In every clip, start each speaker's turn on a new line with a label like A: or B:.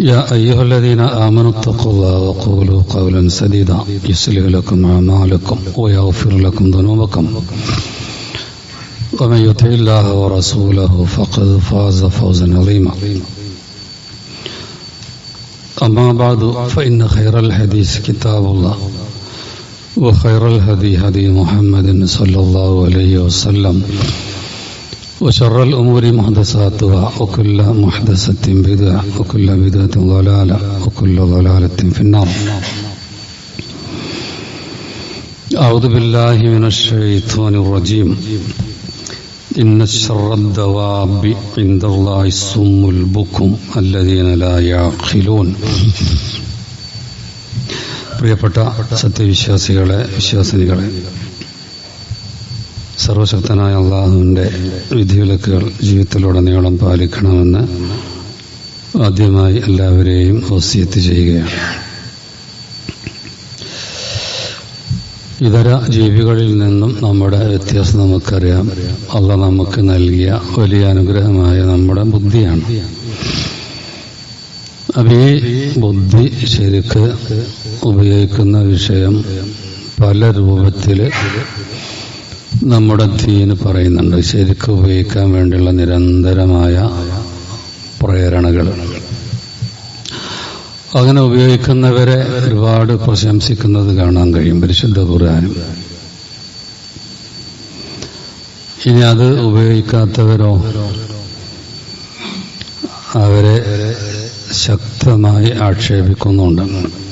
A: يا أيها الذين آمنوا اتقوا الله وقولوا قولا سديدا. يصلح لكم أعمالكم ويغفر لكم ذنوبكم. ومن يطع الله ورسوله فقد فاز فوزا عظيما. أما بعد فإن خير الحديث كتاب الله وخير الهدي هدي محمد صلى الله عليه وسلم. وشر الأمور محدثاتها وكل محدثة بدعة وكل بدعة ضلالة وكل ضلالة في النار أعوذ بالله من الشيطان الرجيم إن الشر الدواب عند الله الصم البكم الذين لا يعقلون പ്രിയപ്പെട്ട സത്യവിശ്വാസികളെ വിശ്വാസിനികളെ സർവശക്തനായ അള്ളാഹുവിന്റെ വിധിവിലക്കുകൾ ജീവിതത്തിലുടനീളം പാലിക്കണമെന്ന് ആദ്യമായി എല്ലാവരെയും വസിയത്ത് ചെയ്യുകയാണ്. ഇതര ജീവികളിൽ നിന്നും നമ്മുടെ വ്യത്യാസം നമുക്കറിയാം. അല്ല നമുക്ക് നൽകിയ വലിയ അനുഗ്രഹമായ നമ്മുടെ ബുദ്ധിയാണ്. അപ്പം ഈ ബുദ്ധി ശരിക്ക് ഉപയോഗിക്കുന്ന വിഷയം പല രൂപത്തിൽ നമ്മുടെ ധീന് പറയുന്നുണ്ട്. ശരിക്കും ഉപയോഗിക്കാൻ വേണ്ടിയുള്ള നിരന്തരമായ പ്രേരണകൾ. അങ്ങനെ ഉപയോഗിക്കുന്നവരെ ഒരുപാട് പ്രശംസിക്കുന്നത് കാണാൻ കഴിയും പരിശുദ്ധ ഖുർആാനും. ഇനി അത് ഉപയോഗിക്കാത്തവരോ അവരെ ശക്തമായി ആക്ഷേപിക്കുന്നുണ്ട്.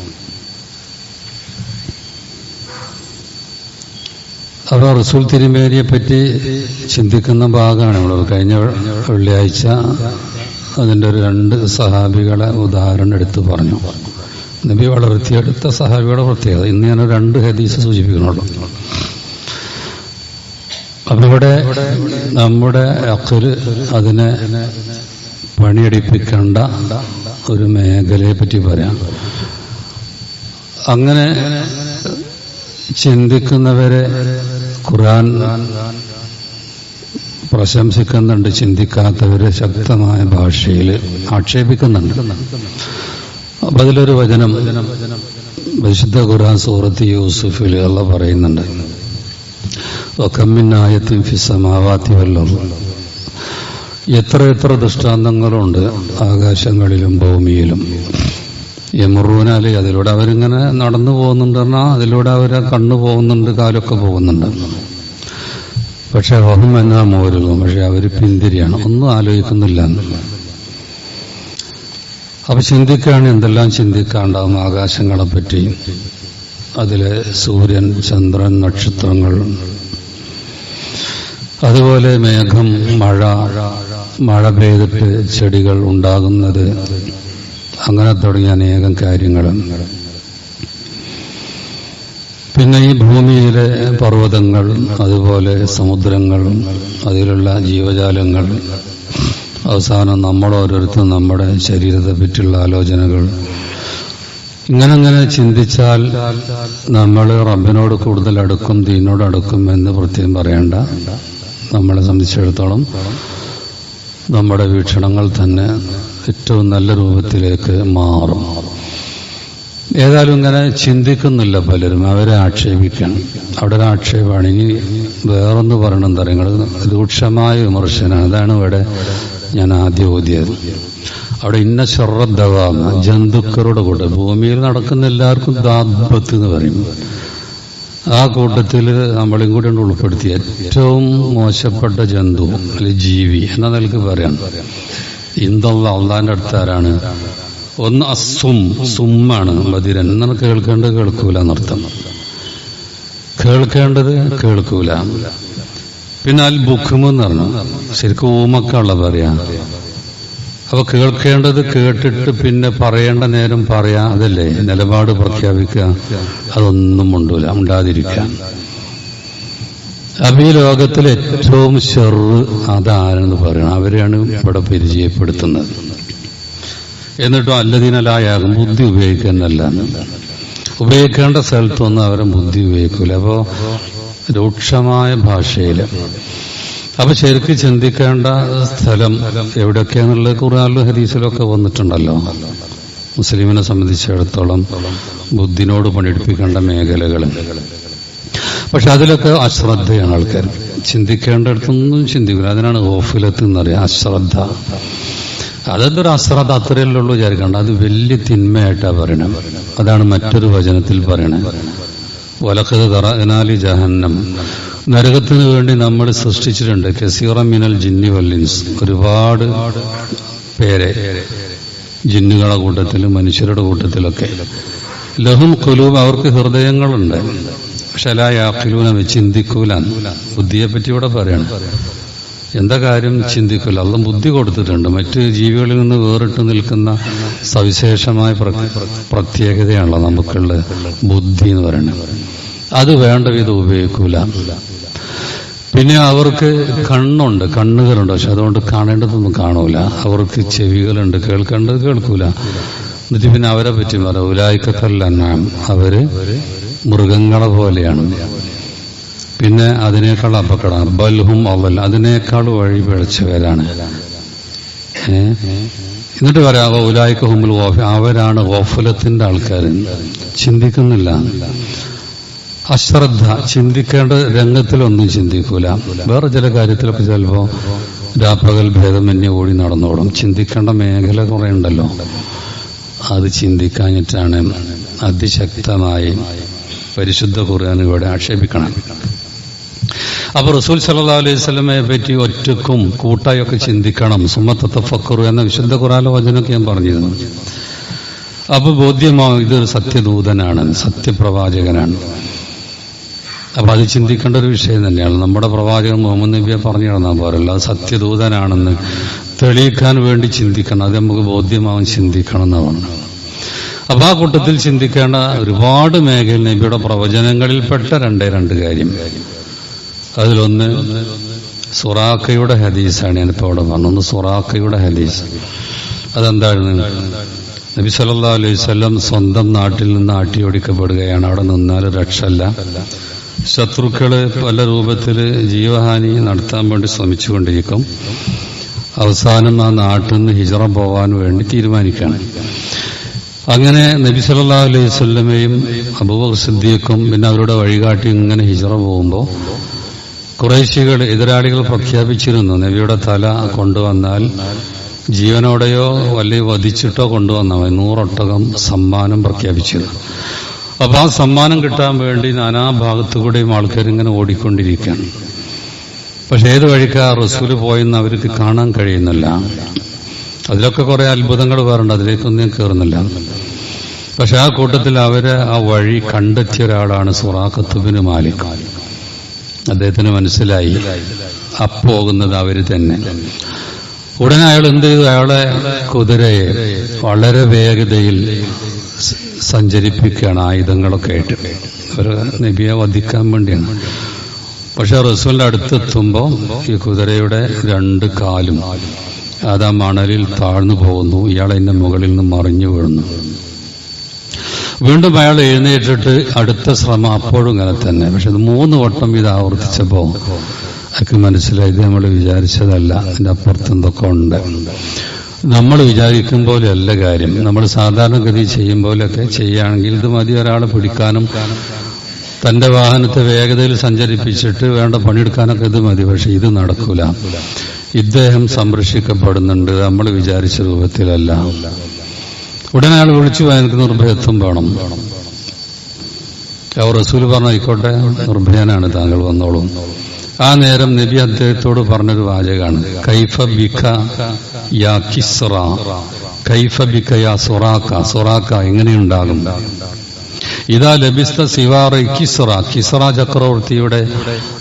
A: അവർ റസൂൽ തിരുമേനിയെ പറ്റി ചിന്തിക്കുന്ന ഭാഗമാണ് നമ്മൾ കഴിഞ്ഞ വെള്ളിയാഴ്ച അതിന്റെ ഒരു രണ്ട് സഹാബികളെ ഉദാഹരണം എടുത്തു പറഞ്ഞു. നബി വളർത്തിയെടുത്ത സഹാബികളുടെ പ്രത്യേകത. ഇന്ന് ഞാൻ രണ്ട് ഹദീസ് സൂചിപ്പിക്കുന്നുള്ളൂ. അപ്പം ഇവിടെ നമ്മുടെ അക്കൽ അതിനെ പണിയെടുപ്പിക്കേണ്ട ഒരു മേഖലയെ പറ്റി പറയാം. അങ്ങനെ ചിന്തിക്കുന്നവരെ ഖുർആൻ പ്രശംസിക്കുന്നുണ്ട് ചിന്തിക്കാത്തവരെ ശക്തമായ ഭാഷയിൽ ആക്ഷേപിക്കുന്നുണ്ട്. അപ്പൊ അതിലൊരു വചനം വിശുദ്ധ ഖുർആൻ സൂറത്ത് യൂസുഫിൽ അല്ല പറയുന്നുണ്ട്. ഒക്കമ്മിനായത്തിൻ ഫിസമാവാത്തി വല്ലോ എത്ര എത്ര ദൃഷ്ടാന്തങ്ങളുണ്ട് ആകാശങ്ങളിലും ഭൂമിയിലും. യമറൂനാല് അതിലൂടെ അവരിങ്ങനെ നടന്നു പോകുന്നുണ്ട് പറഞ്ഞാൽ അതിലൂടെ അവർ കണ്ണു പോകുന്നുണ്ട് കാലൊക്കെ പോകുന്നുണ്ട്. പക്ഷെ അഹം എന്നാ മോരുകും പക്ഷെ അവർ പിന്തിരിയാണ്. ഒന്നും ആലോചിക്കുന്നില്ല. അപ്പൊ ചിന്തിക്കുകയാണ് എന്തെല്ലാം ചിന്തിക്കാണ്ടാവും ആകാശങ്ങളെ പറ്റി അതിലെ സൂര്യൻ ചന്ദ്രൻ നക്ഷത്രങ്ങൾ. അതുപോലെ മേഘം മഴ മഴ പെയ്തിട്ട് ചെടികൾ ഉണ്ടാകുന്നത്. അങ്ങനെ തുടങ്ങിയ അനേകം കാര്യങ്ങൾ പിന്നെ ഈ ഭൂമിയിലെ പർവതങ്ങൾ അതുപോലെ സമുദ്രങ്ങൾ അതിലുള്ള ജീവജാലങ്ങൾ അവസാനം നമ്മൾ ഓരോരുത്തരും നമ്മുടെ ശരീരത്തെ പറ്റിയുള്ള ആലോചനകൾ. ഇങ്ങനെ അങ്ങനെ ചിന്തിച്ചാൽ നമ്മൾ റബ്ബിനോട് കൂടുതൽ അടുക്കും ദീനോട് അടുക്കും എന്ന് പ്രത്യേകം പറയേണ്ട. നമ്മളെ സംബന്ധിച്ചിടത്തോളം നമ്മുടെ വീക്ഷണങ്ങൾ തന്നെ ഏറ്റവും നല്ല രൂപത്തിലേക്ക് മാറും. ഏതായാലും ഇങ്ങനെ ചിന്തിക്കുന്നില്ല പലരും. അവരെ ആക്ഷേപിക്കണം. അവിടെ ഒരു ആക്ഷേപമാണ്. ഇനി വേറൊന്ന് പറയണം തരങ്ങൾ രൂക്ഷമായ വിമർശനം അതാണ് ഇവിടെ ഞാൻ ആദ്യം ഓതിയത്. അവിടെ ഇന്ന ശ്രദ്ധ ജന്തുക്കളുടെ കൂടെ. ഭൂമിയിൽ നടക്കുന്ന എല്ലാവർക്കും ദാബത്ത് എന്ന് പറയും. ആ കൂട്ടത്തിൽ നമ്മളും കൂടി ഉൾപ്പെടുത്തിയ ഉൾപ്പെടുത്തി ഏറ്റവും മോശപ്പെട്ട ജന്തു അല്ലെങ്കിൽ ജീവി എന്ന നിലയ്ക്ക് പറയാം? ഇന്നുള്ള അള്ളാന്റെ അടുത്താരാണ്. ഒന്ന് അസും സുമ്മാണ് ബദിരൻ. എന്നാണ് കേൾക്കേണ്ടത്? കേൾക്കൂല എന്നർത്ഥം. കേൾക്കേണ്ടത്? കേൾക്കൂല. പിന്നെ അൽ ബുഖുമെന്ന് പറഞ്ഞു. ശരിക്കും ഊമക്കുള്ള പറയാ. അപ്പൊ കേൾക്കേണ്ടത് കേട്ടിട്ട് പിന്നെ പറയേണ്ട നേരം പറയാ. അതല്ലേ? നിലപാട് പ്രഖ്യാപിക്കുക. അതൊന്നും ഉണ്ടൂല ഉണ്ടാതിരിക്കുക അപ്പൊ ഈ ലോകത്തിലെ ഏറ്റവും ചെറു അതാരെന്ന് പറയണം. അവരെയാണ് ഇവിടെ പരിചയപ്പെടുത്തുന്നത്. എന്നിട്ടും അല്ലതിനലായാകും ബുദ്ധി ഉപയോഗിക്കുന്നല്ല ഉപയോഗിക്കേണ്ട സ്ഥലത്തൊന്നും അവരെ ബുദ്ധി ഉപയോഗിക്കൂല. അപ്പോ രൂക്ഷമായ ഭാഷയിൽ. അപ്പൊ ശരിക്ക് ചിന്തിക്കേണ്ട സ്ഥലം എവിടെയൊക്കെയാന്നുള്ളത് ഖുർആാനിലും ഹദീസിലൊക്കെ വന്നിട്ടുണ്ടല്ലോ. മുസ്ലിമിനെ സംബന്ധിച്ചിടത്തോളം ബുദ്ധിനോട് പണിയെടുപ്പിക്കേണ്ട മേഖലകൾ. പക്ഷെ അതിലൊക്കെ അശ്രദ്ധയാണ് ആൾക്കാർ ചിന്തിക്കേണ്ടടുത്തൊന്നും ചിന്തിക്കില്ല അതിനാണ് ഓഫിലത്ത് എന്ന് പറയുക അശ്രദ്ധ. അതെന്തൊരു അശ്രദ്ധ? അത്രയല്ലേ ഉള്ളൂ വിചാരിക്കണ്ട. അത് വലിയ തിന്മയായിട്ടാണ് പറയണം. അതാണ് മറ്റൊരു വചനത്തിൽ പറയണത് വലക്കത് തറനാലി ജഹന്നം. നരകത്തിന് വേണ്ടി നമ്മൾ സൃഷ്ടിച്ചിട്ടുണ്ട്. കസീറ മിനൽ ജിന്നി വല്ലിൻസ് ഒരുപാട് പേരെ. ജിന്നുകളുടെ കൂട്ടത്തിലും മനുഷ്യരുടെ കൂട്ടത്തിലൊക്കെ. ലഹും കുലൂബ് അവർക്ക് ഹൃദയങ്ങളുണ്ട്. പക്ഷെ അല്ല ചിന്തിക്കൂല ബുദ്ധിയെ പറ്റി ഇവിടെ പറയണം. എന്താ കാര്യം ചിന്തിക്കൂല? അള്ള ബുദ്ധി കൊടുത്തിട്ടുണ്ട്. മറ്റ് ജീവികളിൽ നിന്ന് വേറിട്ട് നിൽക്കുന്ന സവിശേഷമായ പ്ര- പ്രത്യേകതയാണല്ലോ നമുക്കുള്ള ബുദ്ധി എന്ന് പറയുന്നത്. അത് വേണ്ട വിധം ഉപയോഗിക്കൂല. പിന്നെ അവർക്ക് കണ്ണുണ്ട്. കണ്ണുകളുണ്ട്. പക്ഷെ അതുകൊണ്ട് കാണേണ്ടതൊന്നും കാണൂല. അവർക്ക് ചെവികളുണ്ട്. കേൾക്കേണ്ടത് കേൾക്കൂല. എന്നിട്ട് പിന്നെ അവരെ പറ്റി പറയാം ഉലായിക്കത്തല്ല അവർ മൃഗങ്ങളെ പോലെയാണ് പിന്നെ അതിനേക്കാൾ അപകടമാണ് ബൽഹും അവൽ അതിനേക്കാൾ വഴി പിഴച്ചവരാണ്. എന്നിട്ട് പറയാം ഉലായിക്ക് ഹുമുൽ ഓഫ് അവരാണ് ഗോഫലത്തിന്റെ ആൾക്കാർ ചിന്തിക്കുന്നില്ല. അശ്രദ്ധ ചിന്തിക്കേണ്ട രംഗത്തിലൊന്നും ചിന്തിക്കൂല. വേറെ ചില കാര്യത്തിലൊക്കെ ചിലപ്പോ രാപ്പകൽ ഭേദമന്യേ ഓടി നടന്നോടും. ചിന്തിക്കേണ്ട മേഖല കുറെ ഉണ്ടല്ലോ. അത് ചിന്തിക്കാഞ്ഞിട്ടാണ് അതിശക്തമായി പരിശുദ്ധ ഖുർആൻ ഇവിടെ ആക്ഷേപിക്കണം. അപ്പോൾ റസൂൽ സല്ലാ അലൈഹി സ്വലമയെ പറ്റി ഒറ്റക്കും കൂട്ടായൊക്കെ ചിന്തിക്കണം. സുമത്ത ഫക്കറു എന്ന വിശുദ്ധ ഖുറാല വചനമൊക്കെ ഞാൻ പറഞ്ഞിരുന്നു. അപ്പൊ ബോധ്യമാവും ഇതൊരു സത്യദൂതനാണ് സത്യപ്രവാചകനാണ്. അപ്പൊ അത് ചിന്തിക്കേണ്ട ഒരു വിഷയം തന്നെയാണ്. നമ്മുടെ പ്രവാചകൻ മുഹമ്മദ് നബിയെ പറഞ്ഞു കിടന്നാൽ പോരല്ല. അത് സത്യദൂതനാണെന്ന് തെളിയിക്കാൻ വേണ്ടി ചിന്തിക്കണം. അത് നമുക്ക് ബോധ്യമാവും ചിന്തിക്കണം എന്ന് പറഞ്ഞു അപ്പൊ ആ കൂട്ടത്തിൽ ചിന്തിക്കേണ്ട ഒരുപാട് മേഖല നബിയുടെ പ്രവചനങ്ങളിൽപ്പെട്ട രണ്ടേ രണ്ട് കാര്യം. അതിലൊന്ന് സുറാക്കയുടെ ഹദീസാണ് ഞാനിപ്പോൾ അവിടെ പറഞ്ഞത്. ഒന്ന് സുറാക്കയുടെ ഹദീസ്. അതെന്താണ് നബി സല്ലാ അലൈഹി സ്വല്ലം സ്വന്തം നാട്ടിൽ നിന്ന് ആട്ടിയോടിക്കപ്പെടുകയാണ് അവിടെ നിന്നാൽ രക്ഷല്ല. ശത്രുക്കൾ പല രൂപത്തിൽ ജീവഹാനി നടത്താൻ വേണ്ടി ശ്രമിച്ചുകൊണ്ടിരിക്കും. അവസാനം ആ നാട്ടിൽ നിന്ന് ഹിജറ പോകാൻ വേണ്ടി തീരുമാനിക്കുകയാണ്. അങ്ങനെ നബി സല്ലാ അലൈഹി സ്വല്ലമയും അബൂബക്കർ സിദ്ദീഖും പിന്നെ അവരുടെ വഴികാട്ടി ഇങ്ങനെ ഹിജറ പോകുമ്പോൾ കുറേശികൾ എതിരാളികൾ പ്രഖ്യാപിച്ചിരുന്നു നബിയുടെ തല കൊണ്ടുവന്നാൽ ജീവനോടെയോ അല്ലെങ്കിൽ വധിച്ചിട്ടോ കൊണ്ടുവന്നാൽ നൂറൊട്ടകം സമ്മാനം പ്രഖ്യാപിച്ചിരുന്നു. അപ്പോൾ ആ സമ്മാനം കിട്ടാൻ വേണ്ടി നാനാഭാഗത്തു കൂടെയും ആൾക്കാർ ഇങ്ങനെ ഓടിക്കൊണ്ടിരിക്കുകയാണ്. പക്ഷെ ഏത് വഴിക്കാ റസൂൽ പോയെന്ന് അവർക്ക് കാണാൻ കഴിയുന്നില്ല. അതിലൊക്കെ കുറെ അത്ഭുതങ്ങൾ വേറുണ്ട്. അതിലേക്കൊന്നും കയറുന്നില്ല പക്ഷെ ആ കൂട്ടത്തിൽ അവരെ ആ വഴി കണ്ടെത്തിയ ഒരാളാണ് സുറാഖത്തുബിന് മാലിക്. അദ്ദേഹത്തിന് മനസ്സിലായി. അപ്പോകുന്നത് അവർ തന്നെ. ഉടനെ അയാൾ എന്ത് ചെയ്തു? അയാളെ കുതിരയെ വളരെ വേഗതയിൽ സഞ്ചരിപ്പിക്കുകയാണ് ആയുധങ്ങളൊക്കെ ആയിട്ട്. ഒരു നബിയെ വധിക്കാൻ വേണ്ടിയാണ്. പക്ഷെ റസൂലിന്റെ അടുത്തെത്തുമ്പോൾ ഈ കുതിരയുടെ രണ്ട് കാലും അത് ആ മണലിൽ താഴ്ന്നു പോകുന്നു. ഇയാൾ അതിന്റെ മുകളിൽ നിന്ന് മറിഞ്ഞു വീഴുന്നു. വീണ്ടും അയാൾ എഴുന്നേറ്റിട്ട് അടുത്ത ശ്രമം അപ്പോഴും അങ്ങനെ തന്നെ. പക്ഷെ ഇത് മൂന്ന് വട്ടം ഇത് ആവർത്തിച്ചപ്പോ അയാൾക്ക് മനസ്സിലായി ഇത് നമ്മൾ വിചാരിച്ചതല്ല. അതിന്റെ അപ്പുറത്ത് എന്തൊക്കെ ഉണ്ട്. നമ്മൾ വിചാരിക്കും പോലെയല്ല കാര്യം. നമ്മൾ സാധാരണഗതി ചെയ്യും പോലെയൊക്കെ ചെയ്യുകയാണെങ്കിൽ ഇത് മതി ഒരാളെ പിടിക്കാനും തന്റെ വാഹനത്തെ വേഗതയിൽ സഞ്ചരിപ്പിച്ചിട്ട് വേണ്ട പണിയെടുക്കാനൊക്കെ ഇത് മതി. പക്ഷെ ഇത് നടക്കൂല ഇദ്ദേഹം സംരക്ഷിക്കപ്പെടുന്നുണ്ട്. നമ്മൾ വിചാരിച്ച രൂപത്തിലല്ല. ഉടനെ ആൾ വിളിച്ചു എനിക്ക് നിർഭയത്വം വേണം. അവർ റസൂൽ പറഞ്ഞു ആയിക്കോട്ടെ നിർഭയനാണ് താങ്കൾ വന്നോളൂ. ആ നേരം നബി അദ്ദേഹത്തോട് പറഞ്ഞൊരു വാചകമാണ് കൈഫ ബിക്ക യാ കിസ്റ. കൈഫ ബിക്ക യാ സൊറാക്ക സൊറാക്ക എങ്ങനെയുണ്ടാകും? ഇതാ ലഭിസ്ത സിവാറ കിസ്റ. കിസ്റ ചക്രവർത്തിയുടെ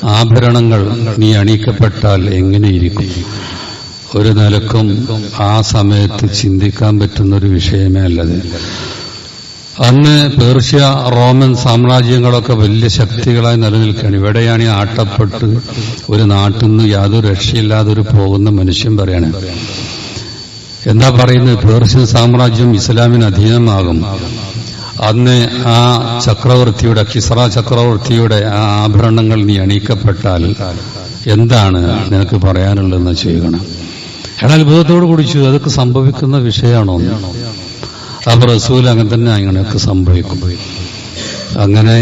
A: ആഭരണങ്ങൾ നീ അണിക്കപ്പെട്ടാൽ എങ്ങനെയിരിക്കും? ഒരു നിലക്കും ആ സമയത്ത് ചിന്തിക്കാൻ പറ്റുന്ന ഒരു വിഷയമേ അല്ലത്. അന്ന് പേർഷ്യ റോമൻ സാമ്രാജ്യങ്ങളൊക്കെ വലിയ ശക്തികളായി നിലനിൽക്കുകയാണ്. ഇവിടെയാണ് ഈ ആട്ടപ്പെട്ട് ഒരു നാട്ടിൽ നിന്ന് യാതൊരു രക്ഷയില്ലാതെ ഒരു പോകുന്ന മനുഷ്യൻ പറയാണ്. എന്താ പറയുന്നത്? പേർഷ്യൻ സാമ്രാജ്യം ഇസ്ലാമിന് അധീനമാകും. അന്ന് ആ ചക്രവർത്തിയുടെ കിസ്ര ചക്രവർത്തിയുടെ ആ ആഭരണങ്ങൾ നീ അണിയിക്കപ്പെട്ടാൽ എന്താണ് നിനക്ക് പറയാനുള്ളതെന്ന് ചെയ്യണം എടാ അത്ഭുതത്തോട് കുടിച്ചു അതൊക്കെ സംഭവിക്കുന്ന വിഷയമാണോ? അപ്പൊ റസൂൽ അങ്ങനെ തന്നെ അങ്ങനെയൊക്കെ സംഭവിക്കും. അങ്ങനെ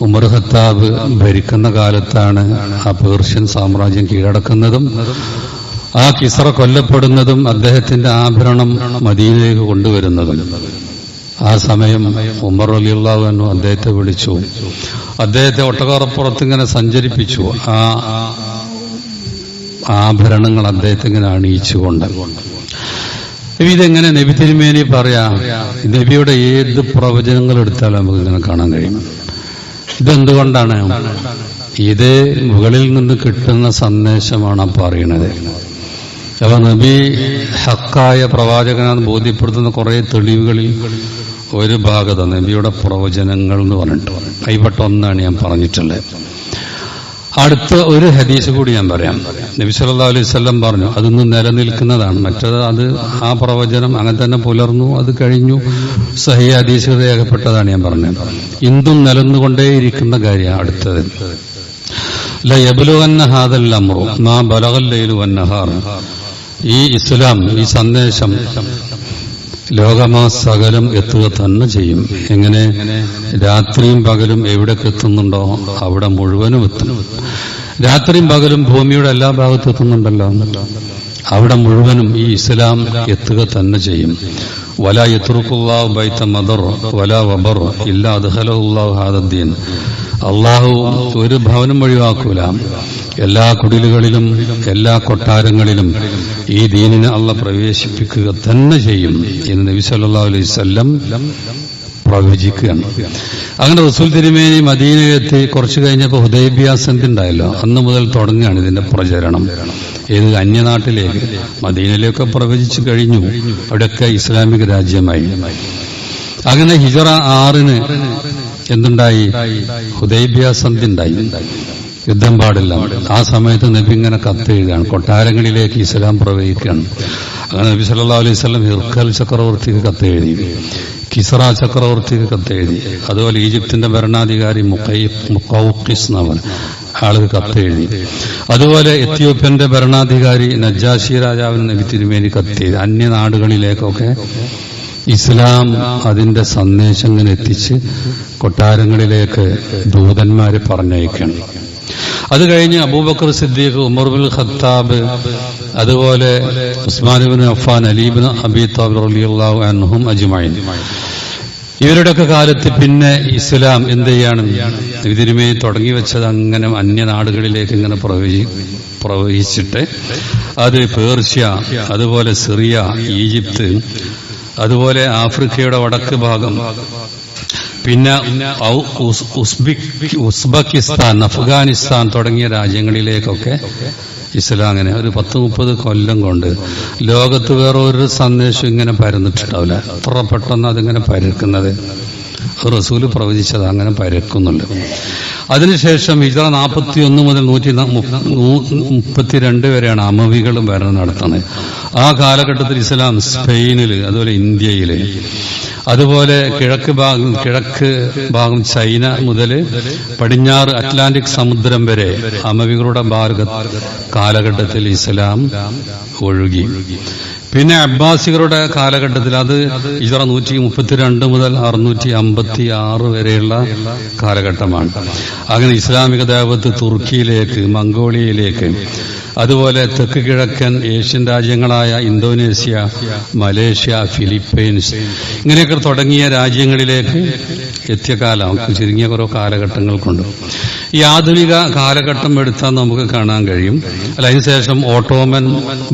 A: ഉമർ ഖത്താബ് ഭരിക്കുന്ന കാലത്താണ് ആ പേർഷ്യൻ സാമ്രാജ്യം കീഴടക്കുന്നതും ആ കിസ്ര കൊല്ലപ്പെടുന്നതും അദ്ദേഹത്തിന്റെ ആഭരണം മദീനയിലേക്ക് കൊണ്ടുവരുന്നതും. ആ സമയം ഉമർ അലിയുള്ളാഹു എന്നു അദ്ദേഹത്തെ വിളിച്ചു. അദ്ദേഹത്തെ ഒട്ടകാറപ്പുറത്ത് ഇങ്ങനെ സഞ്ചരിപ്പിച്ചു. ആ ആഭരണങ്ങൾ അദ്ദേഹത്തെ ഇങ്ങനെ അണിയിച്ചുകൊണ്ട് ഇതെങ്ങനെ നബി തിരുമേനി പറയാ? നബിയുടെ ഏത് പ്രവചനങ്ങൾ എടുത്താലും നമുക്ക് ഇങ്ങനെ കാണാൻ കഴിയും. ഇതെന്തുകൊണ്ടാണ്? ഇത് മുകളിൽ നിന്ന് കിട്ടുന്ന സന്ദേശമാണ് പറയുന്നത്. അപ്പൊ നബി ഹക്കായ പ്രവാചകനാന്ന് ബോധ്യപ്പെടുത്തുന്ന കുറെ തെളിവുകളിൽ ഒരു ഭാഗത നബിയുടെ പ്രവചനങ്ങൾ എന്ന് പറഞ്ഞിട്ട് കൈപ്പെട്ട ഒന്നാണ് ഞാൻ പറഞ്ഞിട്ടുള്ളത്. അടുത്ത ഒരു ഹദീസ് കൂടി ഞാൻ പറയാം. നബി സല്ലാ അലൈഹി സ്വല്ലം പറഞ്ഞു അതൊന്നും നിലനിൽക്കുന്നതാണ്. മറ്റത് അത് ആ പ്രവചനം അങ്ങനെ തന്നെ പുലർന്നു അത് കഴിഞ്ഞു. സഹി ഹദീസ് രേഖപ്പെട്ടതാണ് ഞാൻ പറഞ്ഞത്. ഇന്തും നിലന്നുകൊണ്ടേയിരിക്കുന്ന കാര്യമാണ് അടുത്തത്. ലയബുലുവന്ന ഹാദൽ അമ്രു മാ ബലകല്ലയിലു വന്നഹാർ ഈ ഇസ്ലാം ഈ സന്ദേശം ലോകമാ സകലം എത്തുക തന്നെ ചെയ്യും. എങ്ങനെ? രാത്രിയും പകലും എവിടെ എത്തുന്നുണ്ടോ അവിടെ മുഴുവനും എത്തും. രാത്രിയും പകലും ഭൂമിയുടെ എല്ലാ ഭാഗത്തും എത്തുന്നുണ്ടല്ലോ. അവിടെ മുഴുവനും ഈ ഇസ്ലാം എത്തുക തന്നെ ചെയ്യും. വല യത്തുറുക്കുള്ളാഹു ബൈത്ത മദർ വല വബർ ഇല്ല അദ്ഹലുള്ളാഹു ഹാദദ്ദീൻ. അള്ളാഹു ഒരു ഭവനം ഒഴിവാക്കൂല എല്ലാ കുടിലുകളിലും എല്ലാ കൊട്ടാരങ്ങളിലും ഈ ദീനിനെ അള്ള പ്രവേശിപ്പിക്കുക തന്നെ ചെയ്യും എന്ന് നബി സല്ലാ അലൈഹി വസല്ലം പ്രവചിക്കുകയാണ്. അങ്ങനെ റസൂൽ തിരുമേനി മദീനയെത്തി കുറച്ചു കഴിഞ്ഞപ്പോൾ ഹുദൈബിയാസന്ധി ഉണ്ടായല്ലോ. അന്ന് മുതൽ തുടങ്ങുകയാണ് ഇതിന്റെ പ്രചരണം. ഏത് അന്യനാട്ടിലേക്ക് മദീനയിലേക്ക് പ്രവചിച്ചു കഴിഞ്ഞു. അവിടെയൊക്കെ ഇസ്ലാമിക രാജ്യമായി. അങ്ങനെ ഹിജറ ആറിന് എന്തുണ്ടായി? ഹുദൈബിയാസന്ധി ഉണ്ടായി. യുദ്ധം പാടില്ല. ആ സമയത്ത് നബി ഇങ്ങനെ കത്തെഴുതുകയാണ് കൊട്ടാരങ്ങളിലേക്ക് ഇസ്ലാം പ്രവഹിക്കുകയാണ്. അങ്ങനെ നബി സല്ലാ അലൈഹി സ്വലം ഹിർക്കൽ ചക്രവർത്തിക്ക് കത്തെഴുതി കിസറ ചക്രവർത്തിക്ക് കത്തെഴുതി അതുപോലെ ഈജിപ്തിന്റെ ഭരണാധികാരി മുക്കൌക്കിസ് എന്നവൻ ആൾക്ക് കത്തെഴുതി അതുപോലെ എത്യോപ്യന്റെ ഭരണാധികാരി നജാഷി രാജാവിന് നബി തിരുമേനി കത്തെഴുതി അന്യ നാടുകളിലേക്കൊക്കെ ഇസ്ലാം അതിന്റെ സന്ദേശം ഇങ്ങനെ എത്തിച്ച് കൊട്ടാരങ്ങളിലേക്ക് ദൂതന്മാരെ പറഞ്ഞയക്കണം അത് കഴിഞ്ഞ് അബൂബക്കർ സിദ്ദീഖ് ഉമർബുൽ ഖത്താബ് അതുപോലെ ഉസ്മാനുബിൻ അഫാൻ അലീബിൻ അബി താബ് റളിയല്ലാഹു അൻഹും അജ്മഈൻ. ഇവരുടെയൊക്കെ കാലത്ത് പിന്നെ ഇസ്ലാം എന്ത് ചെയ്യാണ്? ഇതിനുമേ തുടങ്ങി വെച്ചത് അങ്ങനെ അന്യനാടുകളിലേക്ക് ഇങ്ങനെ പ്രവഹി പ്രവഹിച്ചിട്ട് അത് പേർഷ്യ അതുപോലെ സിറിയ ഈജിപ്ത് അതുപോലെ ആഫ്രിക്കയുടെ വടക്ക് ഭാഗം പിന്നെ ഉസ്ബെക്കിസ്ഥാൻ അഫ്ഗാനിസ്ഥാൻ തുടങ്ങിയ രാജ്യങ്ങളിലേക്കൊക്കെ ഇസ്ലാം അങ്ങനെ ഒരു പത്ത് മുപ്പത് കൊല്ലം കൊണ്ട് ലോകത്ത് വേറെ ഒരു സന്ദേശം ഇങ്ങനെ പരന്നിട്ടുണ്ടാവില്ല. എത്ര പെട്ടെന്ന് അതിങ്ങനെ പരക്കുന്നത്? റസൂൽ പ്രവചിച്ചത് അങ്ങനെ പരക്കുന്നുണ്ട്. അതിനുശേഷം ഹിജറ നാൽപ്പത്തി ഒന്ന് മുതൽ നൂറ്റി മുപ്പത്തിരണ്ട് വരെയാണ് അമവികളും ഭരണം നടത്തുന്നത്. ആ കാലഘട്ടത്തിൽ ഇസ്ലാം സ്പെയിനിൽ അതുപോലെ ഇന്ത്യയിൽ അതുപോലെ കിഴക്ക് ഭാഗം കിഴക്ക് ഭാഗം ചൈന മുതൽ പടിഞ്ഞാറ് അറ്റ്ലാന്റിക് സമുദ്രം വരെ അമവികളുടെ ഭാരത കാലഘട്ടത്തിൽ ഇസ്ലാം ഒഴുകി. പിന്നെ അബ്ബാസികളുടെ കാലഘട്ടത്തിൽ അത് ഇതറ നൂറ്റി മുപ്പത്തിരണ്ട് മുതൽ അറുന്നൂറ്റി അമ്പത്തി ആറ് വരെയുള്ള കാലഘട്ടമാണ്. അങ്ങനെ ഇസ്ലാമിക ദേവത്ത് തുർക്കിയിലേക്ക് മംഗോളിയയിലേക്ക് അതുപോലെ തെക്ക് കിഴക്കൻ ഏഷ്യൻ രാജ്യങ്ങളായ ഇന്തോനേഷ്യ മലേഷ്യ ഫിലിപ്പൈൻസ് ഇങ്ങനെയൊക്കെ തുടങ്ങിയ രാജ്യങ്ങളിലേക്ക് എത്തിയ കാലം ചുരുങ്ങിയ കുറേ കാലഘട്ടങ്ങൾ കൊണ്ട്. ഈ ആധുനിക കാലഘട്ടം എടുത്താൽ നമുക്ക് കാണാൻ കഴിയും. അല്ല അതിനുശേഷം ഓട്ടോമൻ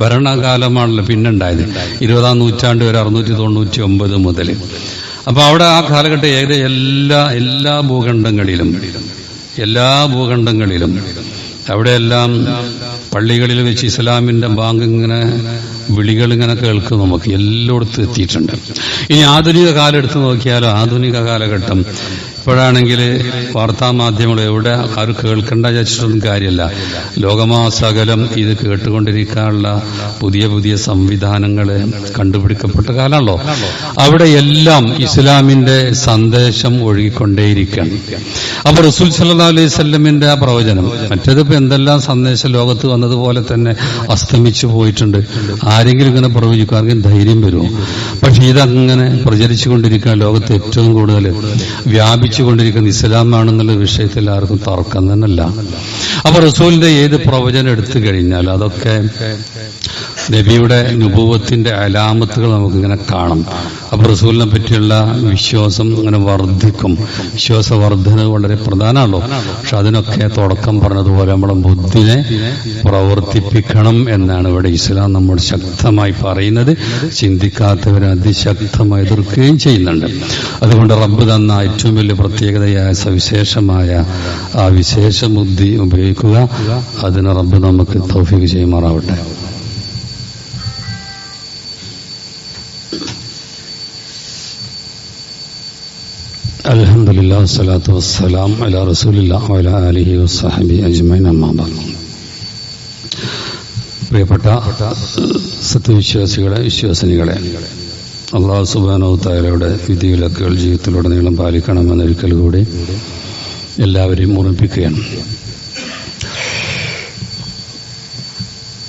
A: ഭരണകാലമാണല്ലോ പിന്നുണ്ടായത്. ഇരുപതാം നൂറ്റാണ്ട് വരെ അറുന്നൂറ്റി തൊണ്ണൂറ്റി ഒമ്പത് മുതൽ അപ്പൊ അവിടെ ആ കാലഘട്ടം ഏകദേശം എല്ലാ എല്ലാ ഭൂഖണ്ഡങ്ങളിലും എല്ലാ ഭൂഖണ്ഡങ്ങളിലും അവിടെയെല്ലാം പള്ളികളിൽ വെച്ച് ഇസ്ലാമിന്റെ ബാങ്ക് ഇങ്ങനെ വിളികൾ ഇങ്ങനെ കേൾക്കും നമുക്ക്. എല്ലായിടത്തും എത്തിയിട്ടുണ്ട്. ഇനി ആധുനിക കാലം എടുത്ത് നോക്കിയാലോ? ആധുനിക കാലഘട്ടം. ഇപ്പോഴാണെങ്കിൽ വാർത്താ മാധ്യമങ്ങൾ എവിടെ ആര് കേൾക്കേണ്ട വിചാരിച്ചിട്ടൊന്നും കാര്യമല്ല. ലോകമാസകലം ഇത് കേട്ടുകൊണ്ടിരിക്കാനുള്ള പുതിയ പുതിയ സംവിധാനങ്ങൾ കണ്ടുപിടിക്കപ്പെട്ട കാലമാണല്ലോ. അവിടെ എല്ലാം ഇസ്ലാമിന്റെ സന്ദേശം ഒഴുകിക്കൊണ്ടേയിരിക്കുകയാണ്. അപ്പൊ റസൂൽ സല്ലാ അലൈഹി സ്വല്ലമിന്റെ ആ പ്രവചനം മറ്റേതിപ്പോ എന്തെല്ലാം സന്ദേശം ലോകത്ത് വന്നതുപോലെ തന്നെ അസ്തമിച്ചു പോയിട്ടുണ്ട്. ആരെങ്കിലും ഇങ്ങനെ പ്രവചിക്കും ആർക്കും ധൈര്യം വരുമോ? പക്ഷെ ഇതങ്ങനെ പ്രചരിച്ചുകൊണ്ടിരിക്കുക ലോകത്ത് ഏറ്റവും കൂടുതൽ വ്യാപിച്ചു കൊണ്ടിരിക്കുന്ന ഇസ്ലാമാണെന്നുള്ള വിഷയത്തിൽ ആർക്കും തർക്കം തന്നെയല്ല. അപ്പൊ റസൂലിന്റെ ഏത് പ്രവചനം എടുത്തു കഴിഞ്ഞാൽ അതൊക്കെ നബിയുടെ അനുഭവത്തിന്റെ അലാമത്തുകൾ നമുക്കിങ്ങനെ കാണാം. അപ്പൊ റസൂലിനെ പറ്റിയുള്ള വിശ്വാസം ഇങ്ങനെ വർദ്ധിക്കും. വിശ്വാസവർദ്ധന വളരെ പ്രധാനമാണല്ലോ. പക്ഷെ അതിനൊക്കെ തുടക്കം പറഞ്ഞതുപോലെ നമ്മുടെ ബുദ്ധിനെ പ്രവർത്തിപ്പിക്കണം എന്നാണ് ഇവിടെ ഇസ്ലാം നമ്മൾ ശക്തമായി പറയുന്നത്. ചിന്തിക്കാത്തവരെ അതിശക്തമായി എതിർക്കുകയും ചെയ്യുന്നുണ്ട്. അതുകൊണ്ട് റബ്ബ് തന്ന ഏറ്റവും വലിയ പ്രത്യേകതയായ സവിശേഷമായ ആ വിശേഷ ബുദ്ധി ഉപയോഗിക്കുക. അതിന് റബ്ബ് നമുക്ക് തൗഫീഖ് ചെയ്യുമാറാവട്ടെ. അലഹമുല്ലാ വസ്സലാത്തു വസ്സലാം അല റസൂലില്ല അല അലഹി വസ്സഹബി അജ്മൈൻ അമ്മാബ പ്രിയപ്പെട്ട സത്യവിശ്വാസികളെ വിശ്വാസിനികളെ അള്ളാഹു സുബാനോത്തായാലയുടെ വിധിവിലക്കുകൾ ജീവിതത്തിലുടനീളം പാലിക്കണമെന്ന ഒരിക്കൽ കൂടി എല്ലാവരെയും ഓർമ്മിപ്പിക്കുകയാണ്.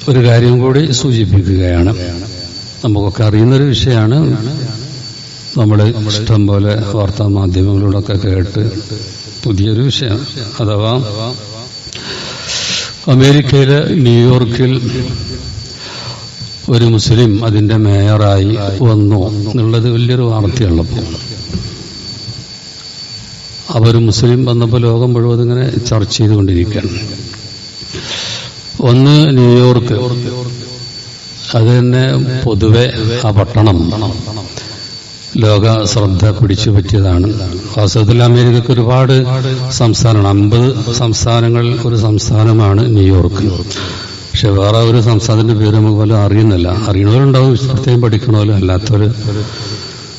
A: ഒരു കാര്യം കൂടി സൂചിപ്പിക്കുകയാണ്. നമുക്കൊക്കെ അറിയുന്നൊരു വിഷയമാണ് നമ്മൾ ഇഷ്ടം പോലെ വാർത്താ മാധ്യമങ്ങളിലൂടെയൊക്കെ കേട്ട് പുതിയൊരു വിഷയം. അഥവാ അമേരിക്കയിലെ ന്യൂയോർക്കിൽ ഒരു മുസ്ലിം അതിന്റെ മേയറായി വന്നു എന്നുള്ളത് വലിയൊരു വാർത്തയുള്ളപ്പോൾ അവർ മുസ്ലിം വന്നപ്പോൾ ലോകം മുഴുവൻ ഇങ്ങനെ ചർച്ച ചെയ്തുകൊണ്ടിരിക്കുകയാണ്. ഒന്ന് ന്യൂയോർക്ക്. അത് തന്നെ പൊതുവെ ആ പട്ടണം. ലോക ശ്രദ്ധ പിടിച്ചു പറ്റിയതാണ്. വാസ്തവത്തിൽ അമേരിക്കക്ക് ഒരുപാട് സംസ്ഥാനമാണ് അമ്പത് സംസ്ഥാനങ്ങളിൽ ഒരു സംസ്ഥാനമാണ് ന്യൂയോർക്ക്. പക്ഷെ വേറെ ഒരു സംസ്ഥാനത്തിന്റെ പേര് നമുക്ക് പോലും അറിയുന്നില്ല. അറിയണവരുണ്ടാവും പ്രത്യേകം പഠിക്കണമല്ലോ അല്ലാത്തവര്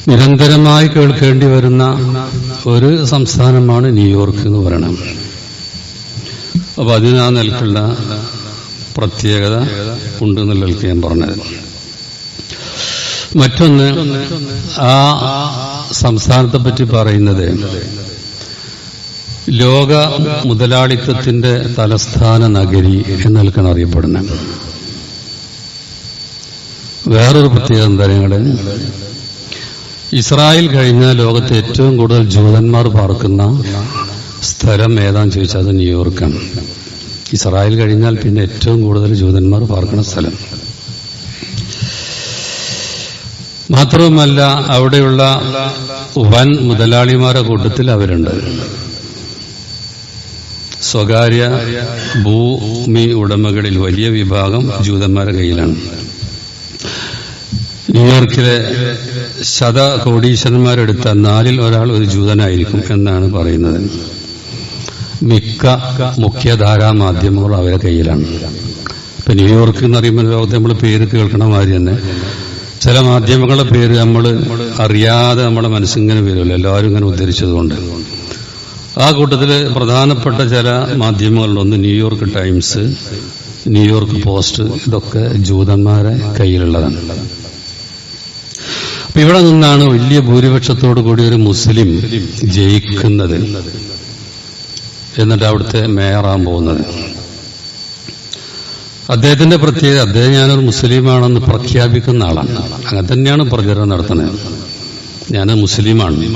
A: നിരന്തരമായി കേൾക്കേണ്ടി വരുന്ന ഒരു സംസ്ഥാനമാണ് ന്യൂയോർക്ക് എന്ന് പറയണം. അപ്പൊ അതിന് നിലക്കുള്ള പ്രത്യേകത ഉണ്ടെന്നുള്ള ഞാൻ പറഞ്ഞത്. മറ്റൊന്ന് ആ സംസ്ഥാനത്തെ പറ്റി പറയുന്നത്. ലോക മുതലാളിത്തത്തിന്റെ തലസ്ഥാന നഗരി എന്നൽക്കാണ് അറിയപ്പെടുന്നത്. വേറൊരു പ്രത്യേകത എന്താ ഇസ്രായേൽ കഴിഞ്ഞ ലോകത്തെ ഏറ്റവും കൂടുതൽ ജൂതന്മാർ പാർക്കുന്ന സ്ഥലം ഏതാന്ന് ചോദിച്ചാൽ അത് ന്യൂയോർക്കാണ്. ഇസ്രായേൽ കഴിഞ്ഞാൽ പിന്നെ ഏറ്റവും കൂടുതൽ ജൂതന്മാർ പാർക്കുന്ന സ്ഥലം. മാത്രവുമല്ല അവിടെയുള്ള വൻ മുതലാളിമാരുടെ കൂട്ടത്തിൽ അവരുണ്ട്. സ്വകാര്യ ഭൂമി ഉടമകളിൽ വലിയ വിഭാഗം ജൂതന്മാരുടെ കയ്യിലാണ്. ന്യൂയോർക്കിലെ ശത കോടീശ്വരന്മാരെടുത്ത നാലിൽ ഒരാൾ ഒരു ജൂതനായിരിക്കും എന്നാണ് പറയുന്നത്. മിക്ക മുഖ്യധാരാ മാധ്യമങ്ങൾ അവരുടെ കയ്യിലാണ്. ഇപ്പൊ ന്യൂയോർക്ക് എന്ന് പറയുമ്പോൾ ലോകത്തെ നമ്മൾ പേര് കേൾക്കണ മാതിരി തന്നെ ചില മാധ്യമങ്ങളുടെ പേര് നമ്മൾ അറിയാതെ നമ്മുടെ മനസ്സിങ്ങനെ വരുമല്ലോ എല്ലാവരും ഇങ്ങനെ ഉദ്ധരിച്ചതുകൊണ്ട്. ആ കൂട്ടത്തിൽ പ്രധാനപ്പെട്ട ചില മാധ്യമങ്ങളുണ്ട്. ഒന്ന് ന്യൂയോർക്ക് ടൈംസ് ന്യൂയോർക്ക് പോസ്റ്റ് ഇതൊക്കെ ജൂതന്മാരെ കയ്യിലുള്ളതാണ്. അപ്പൊ ഇവിടെ നിന്നാണ് വലിയ ഭൂരിപക്ഷത്തോടു കൂടി ഒരു മുസ്ലിം ജയിക്കുന്നത്. എന്നിട്ട് അവിടുത്തെ മേയറാൻ പോകുന്നത്. അദ്ദേഹത്തിന്റെ പ്രത്യേകത അദ്ദേഹം ഞാനൊരു മുസ്ലിമാണെന്ന് പ്രഖ്യാപിക്കുന്ന ആളാണ്. അങ്ങനെ തന്നെയാണ് പ്രചരണം നടത്തുന്നത്. ഞാൻ മുസ്ലിമാണ്.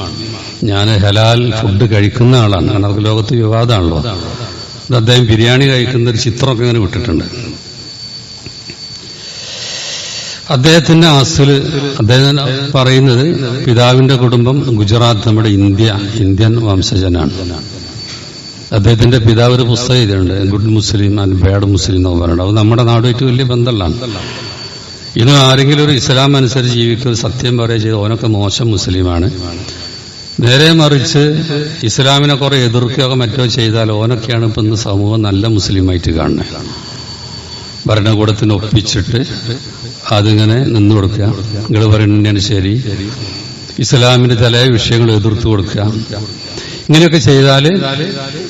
A: ഞാൻ ഹലാൽ ഫുഡ് കഴിക്കുന്ന ആളാണ്. അവർക്ക് ലോകത്ത് വിവാദമാണല്ലോ. അത് അദ്ദേഹം ബിരിയാണി കഴിക്കുന്ന ഒരു ചിത്രമൊക്കെ ഇങ്ങനെ വിട്ടിട്ടുണ്ട്. അദ്ദേഹത്തിന്റെ അസൽ അദ്ദേഹം പറയുന്നത് പിതാവിന്റെ കുടുംബം ഗുജറാത്ത് നമ്മുടെ ഇന്ത്യ ഇന്ത്യൻ വംശജനാണ്. അദ്ദേഹത്തിന്റെ പിതാവ് ഒരു പുസ്തകം എഴുതിയുണ്ട് good Muslim and bad Muslim എന്ന് പറയുന്നത് അത് നമ്മുടെ നാടുമായിട്ട് വലിയ ബന്ധമുള്ളതാണ്. ഇന്ന് ആരെങ്കിലും ഒരു ഇസ്ലാം അനുസരിച്ച് ജീവിക്കുക സത്യം പറയുക ചെയ്ത് ഓനൊക്കെ മോശം മുസ്ലിമാണ്. നേരെ മറിച്ച് ഇസ്ലാമിനെ കുറെ എതിർക്കുകയോ മറ്റോ ചെയ്താൽ ഓനൊക്കെയാണ് ഇപ്പം ഇന്ന് സമൂഹം നല്ല മുസ്ലിമായിട്ട് കാണുന്നത്. ഭരണകൂടത്തിന് ഒപ്പിച്ചിട്ട് അതിങ്ങനെ നിന്നു കൊടുക്കുക. നിങ്ങൾ പറയുന്നതിന് ശരി. ഇസ്ലാമിന്റെ ചില വിഷയങ്ങൾ എതിർത്ത് കൊടുക്കുക. ഇങ്ങനെയൊക്കെ ചെയ്താൽ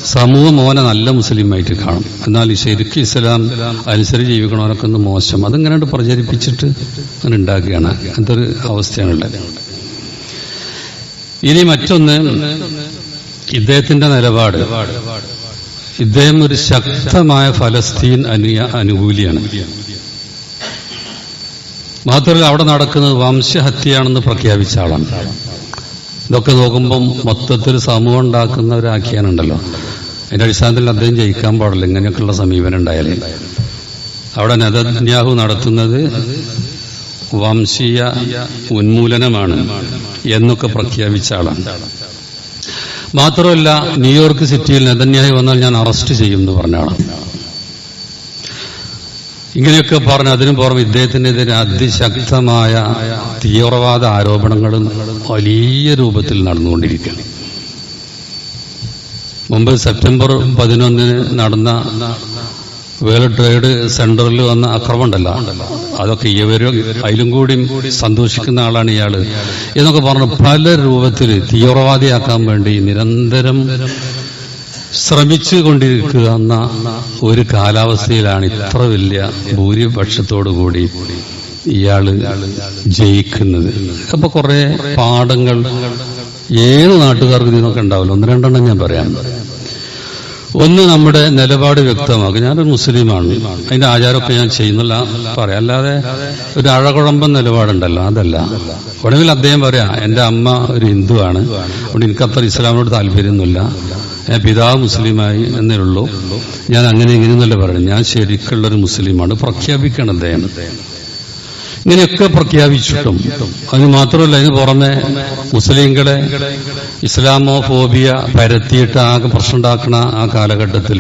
A: സമൂഹം മോനെ നല്ല മുസ്ലിമായിട്ട് കാണും. എന്നാൽ ഈ ശരിക്കും ഇസ്ലാം അനുസരിച്ച് ജീവിക്കണവനൊക്കെ ഒന്ന് മോശം. അതിങ്ങനെ പ്രചരിപ്പിച്ചിട്ട് അങ്ങനെ ഉണ്ടാക്കുകയാണ്. ഒരു അവസ്ഥയാണുള്ളത്. ഇനി മറ്റൊന്ന് ഇദ്ദേഹത്തിന്റെ നിലപാട്. ഇദ്ദേഹം ഒരു ശക്തമായ ഫലസ്തീൻ അനുയ അനുകൂലിയാണ്. മാത്രമല്ല അവിടെ നടക്കുന്നത് വംശഹത്യയാണെന്ന് പ്രഖ്യാപിച്ച ആളാണ്. ഇതൊക്കെ നോക്കുമ്പം മൊത്തത്തിൽ സമൂഹം ഉണ്ടാക്കുന്ന ഒരു ആഖ്യാനുണ്ടല്ലോ അതിന്റെ അടിസ്ഥാനത്തിൽ അദ്ദേഹം ജയിക്കാൻ പാടില്ല. ഇങ്ങനെയൊക്കെയുള്ള സമീപനം ഉണ്ടായാലേ. അവിടെ നെതന്യാഹു നടത്തുന്നത് വംശീയ ഉന്മൂലനമാണ് എന്നൊക്കെ പ്രഖ്യാപിച്ച ആളാണ്. മാത്രമല്ല ന്യൂയോർക്ക് സിറ്റിയിൽ നെതന്യാഹു വന്നാൽ ഞാൻ അറസ്റ്റ് ചെയ്യും എന്ന് പറഞ്ഞ ആളാണ്. ഇങ്ങനെയൊക്കെ പറഞ്ഞ് അതിനു പുറമെ ഇദ്ദേഹത്തിനെതിരെ അതിശക്തമായ തീവ്രവാദ ആരോപണങ്ങളും വലിയ രൂപത്തിൽ നടന്നുകൊണ്ടിരിക്കുകയാണ്. മുമ്പ് സെപ്റ്റംബർ പതിനൊന്നിന് നടന്ന വേൾഡ് ട്രേഡ് സെന്ററിൽ വന്ന അക്രമം ഉണ്ടല്ലോ. അതൊക്കെ ഇവരും അതിലും കൂടി സന്തോഷിക്കുന്ന ആളാണ് ഇയാൾ. എന്നൊക്കെ പറഞ്ഞു പല രൂപത്തിൽ തീവ്രവാദിയാക്കാൻ വേണ്ടി നിരന്തരം ശ്രമിച്ചു കൊണ്ടിരിക്കുക എന്ന ഒരു കാലാവസ്ഥയിലാണ് ഇത്ര വലിയ ഭൂരിപക്ഷത്തോടു കൂടി ഇയാൾ ജയിക്കുന്നത്. അപ്പൊ കുറെ പാഠങ്ങൾ ഏത് നാട്ടുകാർക്ക് ഇതിനൊക്കെ ഉണ്ടാവില്ല? ഒന്ന് രണ്ടെണ്ണം ഞാൻ പറയാം. ഒന്ന് നമ്മുടെ നിലപാട് വ്യക്തമാക്കും ഞാനൊരു മുസ്ലിമാണ്. അതിന്റെ ആചാരമൊക്കെ ഞാൻ ചെയ്യുന്നില്ല പറയാം. അല്ലാതെ ഒരു അഴകുഴമ്പൻ നിലപാടുണ്ടല്ലോ അതല്ല. വേണമെങ്കിൽ അദ്ദേഹം പറയാ എന്റെ അമ്മ ഒരു ഹിന്ദുവാണ്. അതുകൊണ്ട് എനിക്കത്ര ഇസ്ലാമിനോട് താല്പര്യമൊന്നുമില്ല. ഞാൻ പിതാവ് മുസ്ലിമായി എന്നേ ഉള്ളൂ. ഞാൻ അങ്ങനെ ഇങ്ങനെയൊന്നുമല്ല പറയുന്നത്. ഞാൻ ശരിക്കുള്ളൊരു മുസ്ലിമാണ്. പ്രഖ്യാപിക്കണം അദ്ദേഹം. ഇങ്ങനെയൊക്കെ പ്രഖ്യാപിച്ചിട്ടും. അതിന് മാത്രമല്ല അതിന് പുറമെ മുസ്ലിങ്ങളെ ഇസ്ലാമോ ഫോബിയ പരത്തിയിട്ട് ആകെ പ്രശ്നം ഉണ്ടാക്കുന്ന ആ കാലഘട്ടത്തിൽ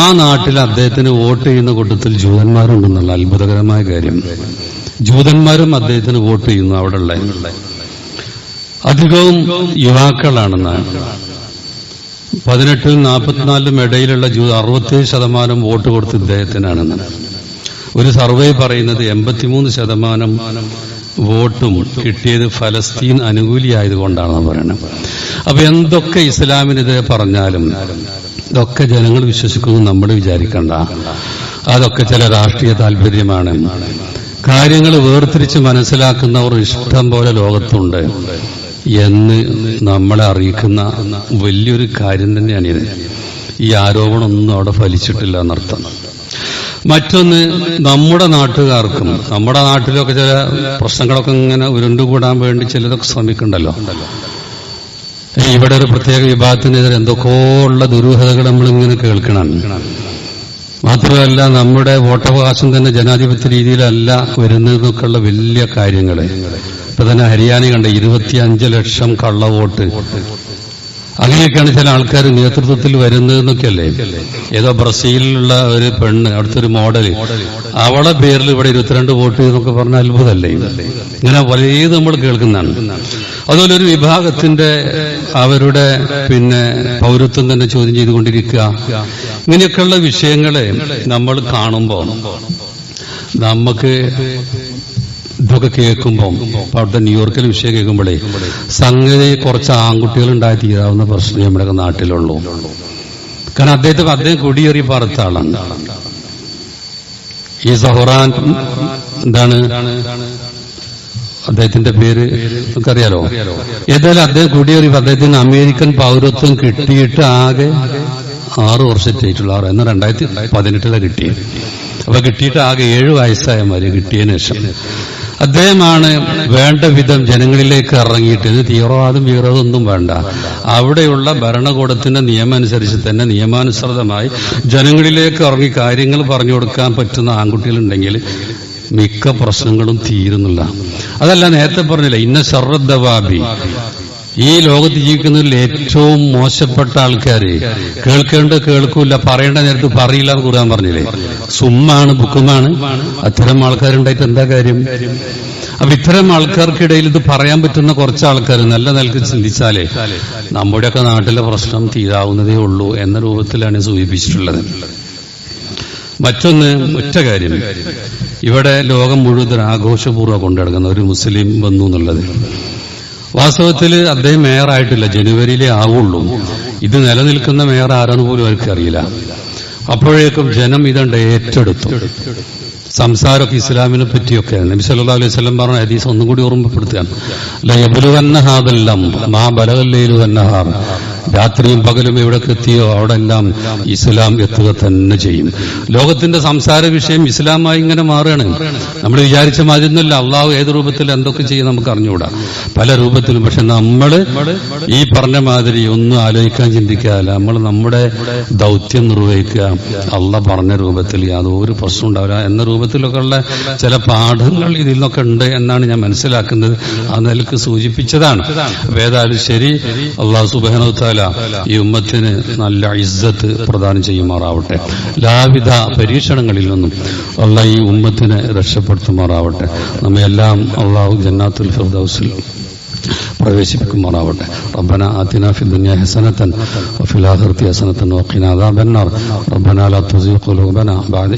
A: ആ നാട്ടിൽ അദ്ദേഹത്തിന് വോട്ട് ചെയ്യുന്ന കൂട്ടത്തിൽ ജൂതന്മാരുണ്ടെന്നുള്ള അത്ഭുതകരമായ കാര്യം. ജൂതന്മാരും അദ്ദേഹത്തിന് വോട്ട് ചെയ്യുന്നു അവിടെ ഉള്ള അധികവും യുവാക്കളാണെന്നാണ് പതിനെട്ടിൽ നാൽപ്പത്തിനാലിലും ഇടയിലുള്ള ജൂ അറുപത്തേഴ് ശതമാനം വോട്ട് കൊടുത്ത് ഇദ്ദേഹത്തിനാണെന്ന്. ഒരു സർവേ പറയുന്നത് എൺപത്തിമൂന്ന് ശതമാനം വോട്ടും കിട്ടിയത് ഫലസ്തീൻ അനുകൂലിയായതുകൊണ്ടാണെന്ന് പറയുന്നത് അപ്പൊ എന്തൊക്കെ ഇസ്ലാമിനെതിരെ പറഞ്ഞാലും ഇതൊക്കെ ജനങ്ങൾ വിശ്വസിക്കുന്നു നമ്മൾ വിചാരിക്കണ്ട. അതൊക്കെ ചില രാഷ്ട്രീയ താല്പര്യമാണ്. കാര്യങ്ങൾ വേർതിരിച്ച് മനസ്സിലാക്കുന്നവർ ഇഷ്ടം പോലെ ലോകത്തുണ്ട് എന്ന് നമ്മളെ അറിയിക്കുന്ന വലിയൊരു കാര്യം തന്നെയാണിത് ഈ ആരോപണമൊന്നും അവിടെ ഫലിച്ചിട്ടില്ല എന്നർത്ഥം. മറ്റൊന്ന് നമ്മുടെ നാട്ടുകാർക്കും നമ്മുടെ നാട്ടിലൊക്കെ ചില പ്രശ്നങ്ങളൊക്കെ ഇങ്ങനെ ഉരുണ്ടുകൂടാൻ വേണ്ടി ചിലതൊക്കെ ശ്രമിക്കണ്ടല്ലോ. ഇവിടെ ഒരു പ്രത്യേക വിഭാഗത്തിനെതിരെ എന്തൊക്കെയോ ഉള്ള ദുരൂഹതകൾ നമ്മളിങ്ങനെ കേൾക്കണം മാത്രമല്ല നമ്മുടെ വോട്ടവകാശം തന്നെ ജനാധിപത്യ രീതിയിലല്ല വരുന്നതെന്നൊക്കെയുള്ള വലിയ കാര്യങ്ങൾ ഇപ്പൊ തന്നെ ഹരിയാന കണ്ട ഇരുപത്തിയഞ്ച് ലക്ഷം കള്ള വോട്ട് അങ്ങനെയൊക്കെയാണ് ചില ആൾക്കാർ നേതൃത്വത്തിൽ വരുന്നതെന്നൊക്കെയല്ലേ ഏതോ ബ്രസീലിലുള്ള ഒരു പെണ്ണ് അവിടുത്തെ ഒരു മോഡൽ അവളെ പേരിൽ ഇവിടെ ഇരുപത്തിരണ്ട് വോട്ട് എന്നൊക്കെ പറഞ്ഞ അത്ഭുതമല്ലേ? ഇങ്ങനെ വലിയ നമ്മൾ കേൾക്കുന്നതാണ്. അതുപോലെ ഒരു വിഭാഗത്തിന്റെ അവരുടെ പിന്നെ പൗരത്വം തന്നെ ചോദ്യം ചെയ്തുകൊണ്ടിരിക്കുക. ഇങ്ങനെയൊക്കെയുള്ള വിഷയങ്ങളെ നമ്മൾ കാണുമ്പോൾ നമുക്ക് ഇതൊക്കെ കേൾക്കുമ്പോൾ അവിടുത്തെ ന്യൂയോർക്കിൽ വിഷയം കേൾക്കുമ്പോഴേ സംഗതി കുറച്ച് ആൺകുട്ടികൾ ഉണ്ടായി തീരാവുന്ന പ്രശ്നം നമ്മുടെ നാട്ടിലുള്ളൂ. കാരണം അദ്ദേഹത്തെ അദ്ദേഹം കുടിയേറി പാർത്ത ഈ സഹുറാൻ എന്താണ്? അദ്ദേഹത്തിന്റെ പേര് നമുക്കറിയാലോ ഏതായാലും അദ്ദേഹം കുടിയേറി അദ്ദേഹത്തിന് അമേരിക്കൻ പൗരത്വം കിട്ടിയിട്ട് ആകെ ആറ് വർഷത്തേറ്റുള്ള ആറ് എന്നാൽ രണ്ടായിരത്തി പതിനെട്ടിലെ കിട്ടിയത് അപ്പൊ കിട്ടിയിട്ട് ആകെ ഏഴ് വയസ്സായ മാതിരി കിട്ടിയതിനു ശേഷം. അദ്ദേഹമാണ് വേണ്ട വിധം ജനങ്ങളിലേക്ക് ഇറങ്ങിയിട്ട് ഇത് തീവ്രവാദം ഭീകരവാദം ഒന്നും വേണ്ട. അവിടെയുള്ള ഭരണകൂടത്തിന്റെ നിയമം അനുസരിച്ച് തന്നെ നിയമാനുസൃതമായി ജനങ്ങളിലേക്ക് ഇറങ്ങി കാര്യങ്ങൾ പറഞ്ഞു കൊടുക്കാൻ പറ്റുന്ന ആൺകുട്ടികളുണ്ടെങ്കിൽ മിക്ക പ്രശ്നങ്ങളും തീരുന്നില്ല. അതല്ല നേരത്തെ പറഞ്ഞില്ല ഇന്ന ശർദ്ദവാബി ഈ ലോകത്ത് ജീവിക്കുന്നതിൽ ഏറ്റവും മോശപ്പെട്ട ആൾക്കാര് കേൾക്കേണ്ട കേൾക്കൂല പറയേണ്ട നേരത്ത് പറയില്ല എന്ന് കുറാൻ പറഞ്ഞില്ലേ? സുമ്മാണ് ബുക്കുമാണ്. അത്തരം ആൾക്കാരുണ്ടായിട്ട് എന്താ കാര്യം? അപ്പൊ ഇത്തരം ആൾക്കാർക്കിടയിൽ ഇത് പറയാൻ പറ്റുന്ന കുറച്ച് ആൾക്കാർ നല്ല നിലയ്ക്ക് ചിന്തിച്ചാലേ നമ്മുടെയൊക്കെ നാട്ടിലെ പ്രശ്നം തീരാവുന്നതേ ഉള്ളൂ എന്ന രൂപത്തിലാണ് സൂചിപ്പിച്ചിട്ടുള്ളത്. മറ്റൊന്ന് ഒറ്റ കാര്യം. ഇവിടെ ലോകം മുഴുവൻ ആഘോഷപൂർവം കൊണ്ടുനടക്കുന്ന ഒരു മുസ്ലിം വന്നു എന്നുള്ളത്. വാസ്തവത്തിൽ അദ്ദേഹം മേയറായിട്ടില്ല. ജനുവരിയിലേ ആവുള്ളൂ. ഇത് നിലനിൽക്കുന്ന മേയർ ആരാന്ന് പോലും അവർക്ക് അറിയില്ല. അപ്പോഴേക്കും ജനം ഇതണ്ട് ഏറ്റെടുത്തു. സംസാരമൊക്കെ ഇസ്ലാമിനെ പറ്റിയൊക്കെ നബി സല്ലാ അലൈഹി വസല്ലം പറഞ്ഞ ഹദീസ് ഒന്നും കൂടി ഓർമ്മപ്പെടുത്തുകയാണ്. ലയബലുവന്ന ഹാദല്ലം മാ ബലകല്ലേലു വന്നഹാർ രാത്രിയും പകലും എവിടേക്ക് എത്തിയോ അവിടെ എല്ലാം ഇസ്ലാം എത്തുക തന്നെ ചെയ്യും. ലോകത്തിന്റെ സംസാര വിഷയം ഇസ്ലാമായി ഇങ്ങനെ മാറുകയാണ്. നമ്മൾ വിചാരിച്ച മാതിരിയൊന്നുമല്ല. അള്ളാഹു ഏത് രൂപത്തിൽ എന്തൊക്കെ ചെയ്യും നമുക്ക് അറിഞ്ഞുകൂടാ. പല രൂപത്തിലും. പക്ഷെ നമ്മൾ ഈ പറഞ്ഞ മാതിരി ഒന്നും ആലോചിക്കാൻ ചിന്തിക്കാല്ല നമ്മൾ നമ്മുടെ ദൗത്യം നിർവഹിക്കുക. അള്ള പറഞ്ഞ രൂപത്തിൽ യാതൊരു പ്രശ്നം ഉണ്ടാവില്ല. എന്ന രൂപത്തിലൊക്കെ ഉള്ള ചില പാഠങ്ങൾ ഇതിൽ നിന്നൊക്കെ ഉണ്ട് എന്നാണ് ഞാൻ മനസ്സിലാക്കുന്നത്. ആ നിലയ്ക്ക് സൂചിപ്പിച്ചതാണ്. വേദാലും ശരി. അള്ളാഹു സുബാനുത്താല ഈ ഉമ്മത്തിന് നല്ല ഇസ്സത്ത് പ്രദാനം ചെയ്യുമാറാവട്ടെ. എല്ലാവിധ പരീക്ഷണങ്ങളിൽ നിന്നും അള്ളാഹ് ഈ ഉമ്മത്തിനെ രക്ഷപ്പെടുത്തുമാറാവട്ടെ. നമ്മയെല്ലാം അള്ളാഹു ജന്നാത്തുൽ ഫിർദൗസിൽ പ്രവേശിപ്പിക്കുമാറാവട്ടെ. റബ്ബന ആതിന ഫി ദുനിയ ഹസനത്തൻ വഫിൽ ആഖിറതി ഹസനത്തൻ വഖിന അദാബന്നാർ. നാർ റബ്ബന ലാ തുസീഖു ഖുലൂബന ബഅദ